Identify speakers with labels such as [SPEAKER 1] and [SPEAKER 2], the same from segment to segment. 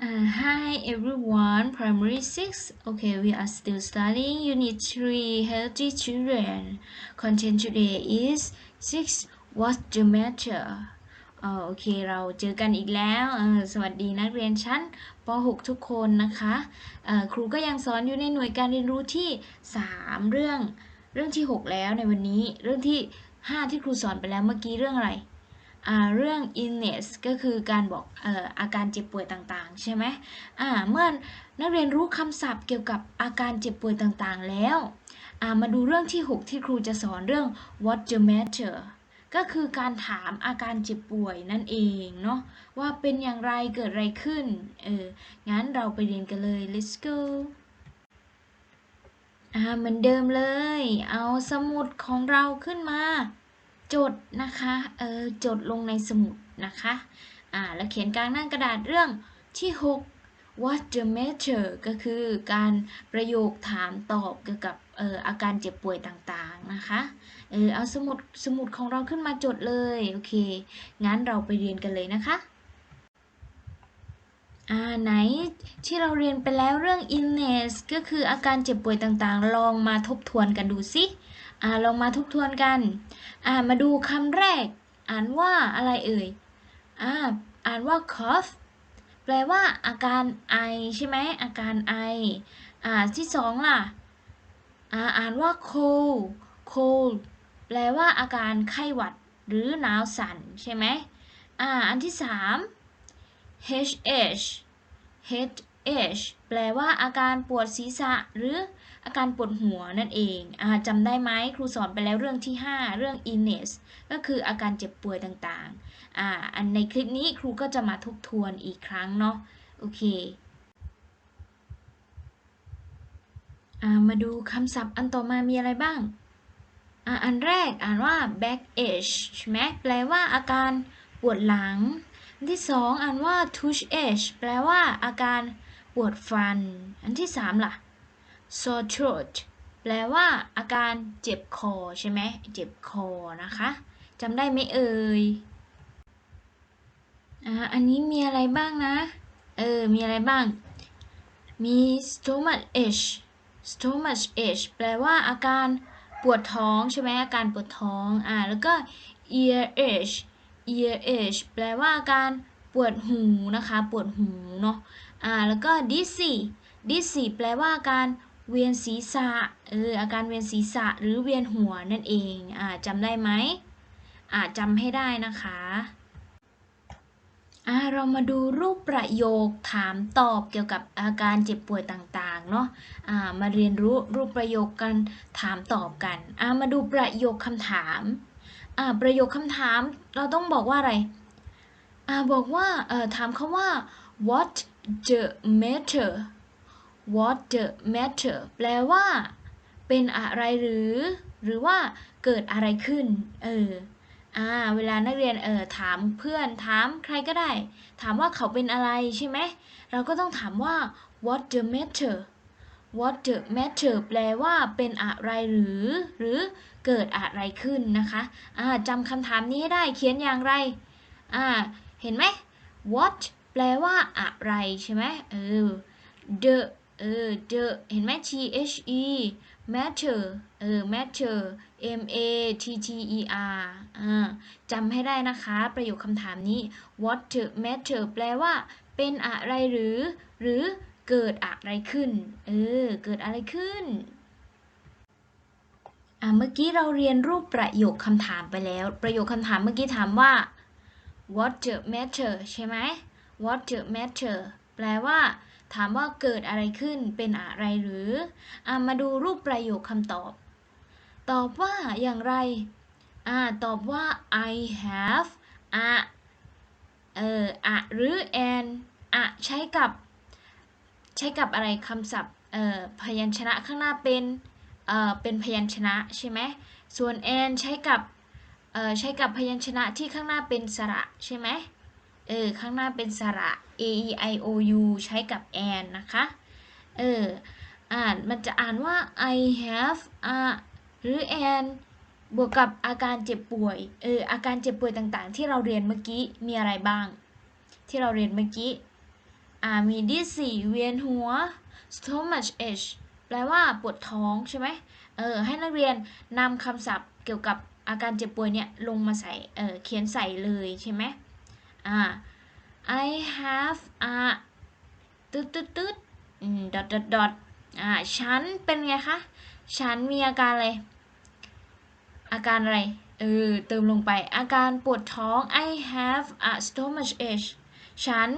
[SPEAKER 1] Uh, hi everyone, primary 6. Okay, we are still studying unit 3 healthy children. Content today is 6 what's the matter โอเคเราเจอกันอีกแล้ว สวัสดีนักเรียนชั้นป .6 ทุกคนนะคะครูก็ยังสอนอยู่ในหน่วยการเรียนรู้ที่ 3 เรื่อง เรื่องที่ 6 แล้วในวันนี้ เรื่องที่ 5 ที่ครูสอนไปแล้วเมื่อกี้เรื่องอะไร เรื่อง illness ก็คือการบอกอออาการเจ็บป่วยต่างๆ ใช่ไหมเมื่อนักเรียนรู้คำศัพท์เกี่ยวกับอาการเจ็บป่วยต่างๆ แล้วมาดูเรื่องที่ 6 ที่ครูจะสอนเรื่อง what the matter ก็คือการถามอาการเจ็บป่วยนั่นเองเนาะว่าเป็นอย่างไรเกิดอะไรขึ้น เออ งั้นเราไปเรียนกันเลย let's go อ่าเหมือนเดิมเลย เอาสมุดของเราขึ้นมา จดนะคะเออจดลงในสมุดนะคะอ่าแล้วเขียนกลางหน้ากระดาษเรื่องที่ 6 what the matter ก็คือการประโยคถามตอบเกี่ยวกับเอออาการเจ็บป่วยต่างๆนะคะเออเอาสมุดสมุดของเราขึ้นมาจดเลยโอเคงั้นเราไปเรียนกันเลยนะคะอ่าไหนที่เราเรียนไปแล้วเรื่อง illness ก็คืออาการเจ็บป่วยต่างๆ ลองมาทบทวนกันดูสิ อ่าลองมาทบทวนกัน อ่ามาดูคำแรก อ่านว่าอะไรเอ่ย อ่า อ่านว่า cough แปลว่าอาการไอใช่ไหมอาการไอ อ่าที่สองล่ะ อ่าอ่านว่า cold cold แปลว่าอาการไข้หวัดหรือหนาวสั่นใช่ไหมอ่า อันที่สาม h h h แปลว่าอาการปวดศีรษะหรืออาการปวดหัวนั่นเองอาจำได้ไหมครูสอนไปแล้วเรื่องที่ 5 เรื่อง illness ก็คืออาการเจ็บป่วยต่างๆอ่าอันในคลิปนี้ครูก็จะมาทบทวนอีกครั้งเนาะโอเคมาดูคำศัพท์อันต่อมามีอะไรบ้างออันแรกอ่านว่า backache ใช่ไหมแปลว่าอาการปวดหลังอันที่สองอ่านว่า toothache แปลว่าอาการ วดฟัน อันที่สามล่ะ sore throat แปลว่าอาการเจ็บคอใช่ไหมเจ็บคอนะคะจำได้ไหมเอ่ยอ่าอันนี้มีอะไรบ้างนะ เออ มีอะไรบ้าง มี stomach ache stomach ache แปลว่าอาการปวดท้องใช่ไหมอาการปวดท้อง อ่า แล้วก็ ear ache ear ache แปลว่าอาการปวดหูนะคะ ปวดหูเนาะ อ่าแล้วก็ dizzy dizzy แปลว่าอาการเวียนศีรษะเอออาการเวียนศีรษะหรือเวียนหัวนั่นเองอ่าจำได้ไหมอ่าจำให้ได้นะคะอ่าเรามาดูรูปประโยคถามตอบเกี่ยวกับอาการเจ็บป่วยต่างๆเนาะอ่ามาเรียนรู้รูปประโยคกันถามตอบกันอ่ามาดูประโยคคำถามอ่าประโยคคำถามเราต้องบอกว่าอะไรอ่าบอกว่าเอ่อถามเขาว่า what the matter what the matter แปลว่า เป็นอะไรหรือ หรือว่าเกิดอะไรขึ้น เอออ่าเวลานักเรียนเออถามเพื่อนถามใครก็ได้ ถามว่าเขาเป็นอะไรใช่ไหม เราก็ต้องถามว่า what the matter what the matter แปลว่าเป็นอะไรหรือ หรือเกิดอะไรขึ้นนะคะอ่าจำคำถามนี้ให้ได้เขียนอย่างไรอ่าเห็นไหม what ลว่าอะไรใช่ไหมเออ the เออ the เห็นไหม t h e matter เออ matter m a t t e r อ่าจำให้ได้นะคะ ประโยคคำถามนี้ what the matter แปลว่า เป็นอะไรหรือ หรือเกิดอะไรขึ้น เออ เกิดอะไรขึ้นอ่าเมื่อกี้เราเรียนรูปประโยคคำถามไปแล้ว ประโยคคำถามเมื่อกี้ถามว่า what the matter ใช่ไหม what the matter แปลว่า ถามว่าเกิดอะไรขึ้นเป็นอะไรหรืออามาดูรูปประโยคคำตอบ ตอบว่าอย่างไรอ่าตอบว่า I have อะเอออะหรือ an อะใช้กับ ใช้กับอะไรคำศัพท์เอ่อพยัญชนะข้างหน้าเป็นเอ่อเป็นพยัญชนะใช่ไหมส่วน an ใช้กับเอ่อใช้กับพยัญชนะที่ข้างหน้าเป็นสระใช่ไหม เออข้างหน้าเป็นสระ a e i o u ใช้กับ an นะคะ เอออ่านมันจะอ่านว่า I have อ่าหรือ an บวกกับอาการเจ็บป่วย เอออาการเจ็บป่วยต่างๆ ที่เราเรียนเมื่อกี้มีอะไรบ้าง ที่เราเรียนเมื่อกี้อ่ามี dizzy เวียนหัว stomach ache แปลว่าปวดท้องใช่ไหมเออให้นักเรียนนำคำศัพท์เกี่ยวกับอาการเจ็บป่วยเนี่ยลงมาใส่เออเขียนใส่เลยใช่ไหม อ่า I have a ตึ๊ดตึ๊ดตึ๊ดดอืม dot dot dot อ่าฉันเป็นไงคะ ฉันมีอาการอะไร อาการอะไร เออ เติมลงไป อาการปวดท้อง I have a stomach ache ฉัน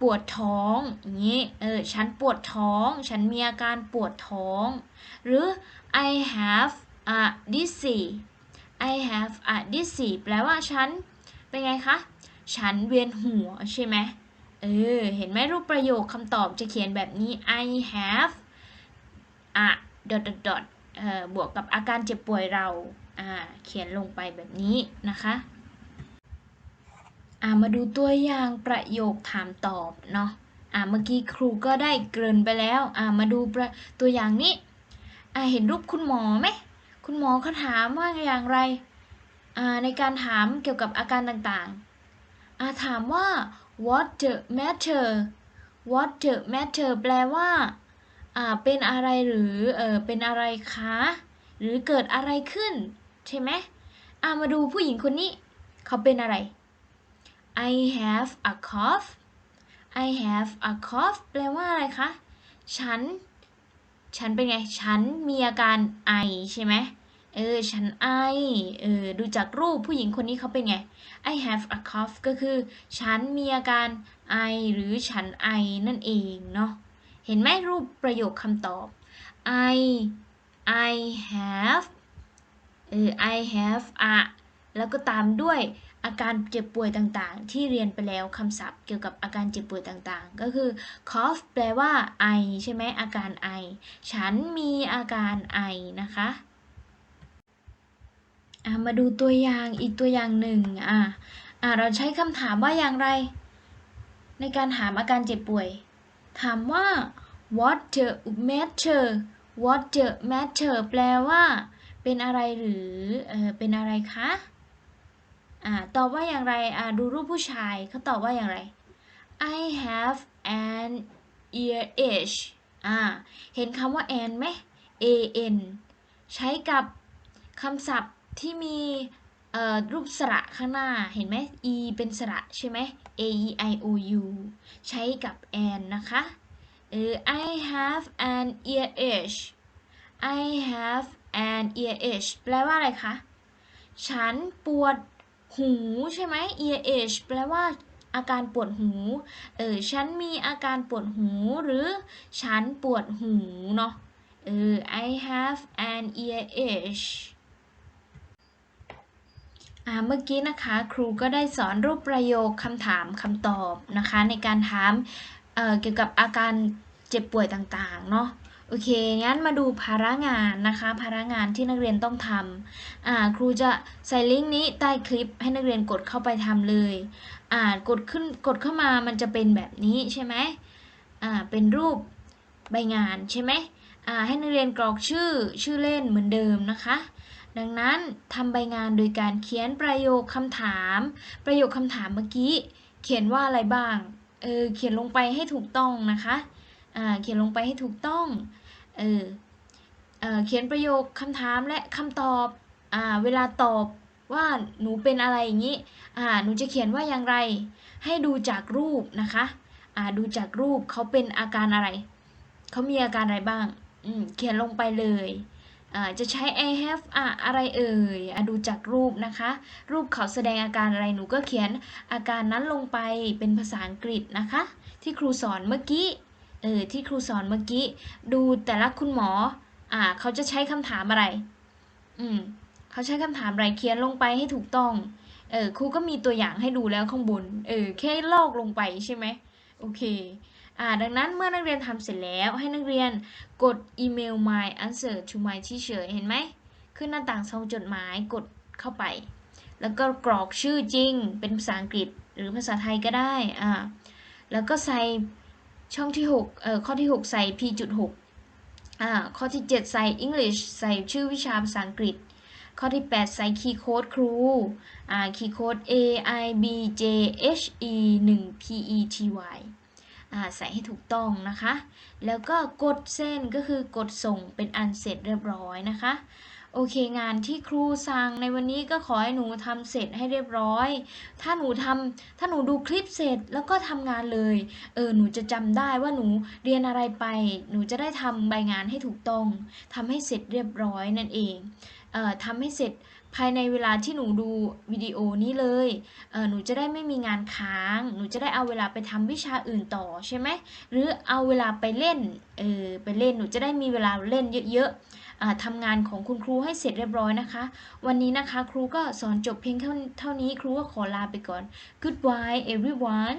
[SPEAKER 1] ปวดท้องอย่างนี้ เออ ฉันปวดท้อง ฉันมีอาการปวดท้อง หรือ I have a dizzy I have a dizzy แปลว่าฉันเป็นไงคะ ฉันเวียนหัวใช่ไหมเออ เห็นไหมรูปประโยคคำตอบจะเขียนแบบนี้ I have a dot dot dot เอ่อบวกกับอาการเจ็บป่วยเราอ่าเขียนลงไปแบบนี้นะคะอ่ามาดูตัวอย่างประโยคถามตอบเนาะอ่าเมื่อกี้ครูก็ได้เกริ่นไปแล้วอ่ามาดูตัวอย่างนี้อ่าเห็นรูปคุณหมอไหมคุณหมอเขาถามว่าอย่างไรอ่าในการถามเกี่ยวกับอาการต่างๆ อาถามว่า what the matter what the matter แปลว่าอ่าเป็นอะไรหรือเออเป็นอะไรคะ หรือเกิดอะไรขึ้น ใช่ไหมอ่ามาดูผู้หญิงคนนี้ เขาเป็นอะไร I have a cough I have a cough แปลว่าอะไรคะ ฉัน ฉันเป็นไง ฉันมีอาการไอใช่ไหม เออ ฉันไอ เออ ดูจากรูปผู้หญิงคนนี้เขาเป็นไง I have a cough ก็คือ ฉันมีอาการไอหรือฉันไอนั่นเองเนาะ เห็นไหมรูปประโยคคำตอบ I I have เออ I have a แล้วก็ตามด้วยอาการเจ็บป่วยต่างๆ ที่เรียนไปแล้วคำศัพท์เกี่ยวกับอาการเจ็บป่วยต่างๆ ก็คือ cough แปลว่าไอใช่ไหมอาการไอ ฉันมีอาการไอนะคะ อะมาดูตัวอย่างอีกตัวอย่างหนึ่งอะอะเราใช้คำถามว่าอย่างไร ในการถามอาการเจ็บป่วย ถามว่า what the matter what the matter แปลว่า เป็นอะไรหรือเออเป็นอะไรคะอ่าตอบว่าอย่างไรอ่าดูรูปผู้ชายเขาตอบว่าอย่างไร I have an earache อ่าเห็นคำว่า an ไหม a n ใช้กับคำศัพท์ ที่มีรูปสระข้างหน้าเห็นไหม e เป็นสระใช่ไหม a e i o u ใช้กับ an นะคะเออ I have an earache I have an earache แปลว่าอะไรคะ ฉันปวดหูใช่ไหม earache แปลว่าอาการปวดหู เออ ฉันมีอาการปวดหูหรือ ฉันปวดหูเนาะ เออ I have an earache เมื่อกี้นะคะครูก็ได้สอนรูปประโยคคำถามคำตอบนะคะ ในการถามเเกี่ยวกับอาการเจ็บป่วยต่างๆเนาะโอเค งั้นมาดูภาระงานนะคะ ภาระงานที่นักเรียนต้องทำครูจะใส่ลิงก์นี้ใต้คลิปให้นักเรียนกดเข้าไปทำเลยกดขึ้นกดเข้ามามันจะเป็นแบบนี้ใช่ไหมเป็นรูปใบงานใช่ไหมให้นักเรียนกรอกชื่อชื่อเล่นเหมือนเดิมนะคะ ดังนั้นทำใบงานโดยการเขียนประโยคคำถาม ประโยคคำถามเมื่อกี้ เขียนว่าอะไรบ้าง เออ เขียนลงไปให้ถูกต้องนะคะ อ่า เขียนลงไปให้ถูกต้อง เออเออเขียนประโยคคำถามและคำตอบ อ่า เวลาตอบว่าหนูเป็นอะไรอย่างนี้ อ่า หนูจะเขียนว่าอย่างไร ให้ดูจากรูปนะคะ อ่า ดูจากรูปเขาเป็นอาการอะไร เขามีอาการอะไรบ้าง อืม เขียนลงไปเลย จะใช้ I have อะอะไรเอ่ยอดูจากรูปนะคะ รูปเขาแสดงอาการอะไรหนูก็เขียนอาการนั้นลงไปเป็นภาษาอังกฤษนะคะ ที่ครูสอนเมื่อกี้เออที่ครูสอนเมื่อกี้ ดูแต่ละคุณหมออ่าเขาจะใช้คำถามอะไร อืมเขาใช้คำถามอะไรเขียนลงไปให้ถูกต้องเออครูก็มีตัวอย่างให้ดูแล้วข้างบนเออแค่ลอกลงไปใช่ไหมโอเค ดังนั้นเมื่อนักเรียนทำเสร็จแล้วให้นักเรียนกดอีเมล my answer to my teacher เห็นไหม ขึ้นหน้าต่างซองจดหมายกดเข้าไป แล้วก็กรอกชื่อจริง เป็นภาษาอังกฤษหรือภาษาไทยก็ได้อ่าแล้วก็ใส่ช่องที่6เอ่อข้อที่ 6 ใส่ p.6 อ่าข้อที่ 7 ใส่ English ใส่ชื่อวิชาภาษาอังกฤษ ข้อที่ 8 ใส่คีย์โค้ดครูอ่าคีย์โค้ด A I B J H E 1 P E T Y ใส่ให้ถูกต้องนะคะ แล้วก็กดเส้นก็คือกดส่งเป็นอันเสร็จเรียบร้อยนะคะ โอเคงานที่ครูสั่งในวันนี้ก็ขอให้หนูทำเสร็จให้เรียบร้อย ถ้าหนูทำถ้าหนูดูคลิปเสร็จแล้วก็ทำงานเลย เออหนูจะจำได้ว่าหนูเรียนอะไรไป หนูจะได้ทำใบงานให้ถูกต้องทำให้เสร็จเรียบร้อยนั่นเองเอ่อทำให้เสร็จ ภายในเวลาที่หนูดูวิดีโอนี้เลยเออหนูจะได้ไม่มีงานค้าง หนูจะได้เอาเวลาไปทำวิชาอื่นต่อใช่ไหมหรือเอาเวลาไปเล่นเออไปเล่นหนูจะได้มีเวลาเล่นเยอะๆทำงานของคุณครูให้เสร็จเรียบร้อยนะคะ วันนี้นะคะครูก็สอนจบเพียงเท่านี้ครูก็ขอลาไปก่อน Goodbye everyone